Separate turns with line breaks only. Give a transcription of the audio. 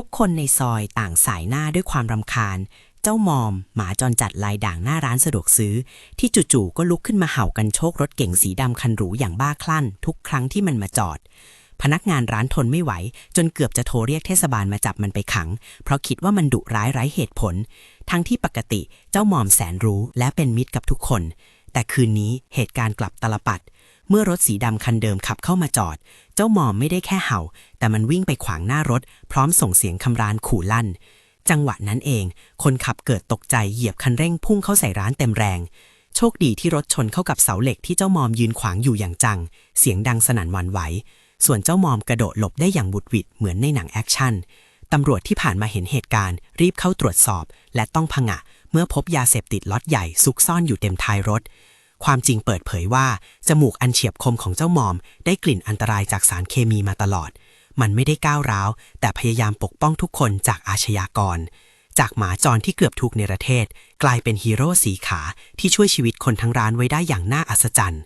ทุกคนในซอยต่างสายหน้าด้วยความรำคาญ เจ้ามอม หมาจรจัดลายด่างหน้าร้านสะดวกซื้อ ที่จู่ๆก็ลุกขึ้นมาเห่ากันโชครถเก๋งสีดำคันหรูอย่างบ้าคลั่น ทุกครั้งที่มันมาจอด พนักงานร้านทนไม่ไหว จนเกือบจะโทรเรียกเทศบาลมาจับมันไปขัง เพราะคิดว่ามันดุร้ายไร้เหตุผล ทั้งที่ปกติเจ้ามอมแสนรู้และเป็นมิตรกับทุกคน แต่คืนนี้เหตุการณ์กลับตลปัด เมื่อรถสีดำคันเดิมขับเข้ามาจอด เจ้าหมอมไม่ได้แค่เห่า แต่มันวิ่งไปขวางหน้ารถ พร้อมส่งเสียงคำรานขู่ลั่น จังหวะนั้นเอง คนขับเกิดตกใจเหยียบคันเร่งพุ่งเข้าใส่ร้านเต็มแรง โชคดีที่รถชนเข้ากับเสาเหล็กที่เจ้ามอมยืนขวางอยู่อย่างจัง เสียงดังสนั่นหวันไหว ส่วนเจ้ามอมกระโดดหลบได้อย่างบุดหวิดเหมือนในหนังแอคชั่นตำรวจที่ผ่านมาเห็นเหตุการณ์ รีบเข้าตรวจสอบ และต้องผงะ เมื่อพบยาเสพติดล็อตใหญ่ซุกซ่อนอยู่เต็มท้ายรถ ความจริงเปิดเผยว่า จมูกอันเฉียบคมของเจ้ามอม ได้กลิ่นอันตรายจากสารเคมีมาตลอด มันไม่ได้ก้าวร้าว แต่พยายามปกป้องทุกคนจากอาชญากร จากหมาจรที่เกือบถูกในประเทศ กลายเป็นฮีโร่สีขาที่ช่วยชีวิตคนทั้งร้านไว้ได้อย่างน่าอัศจรรย์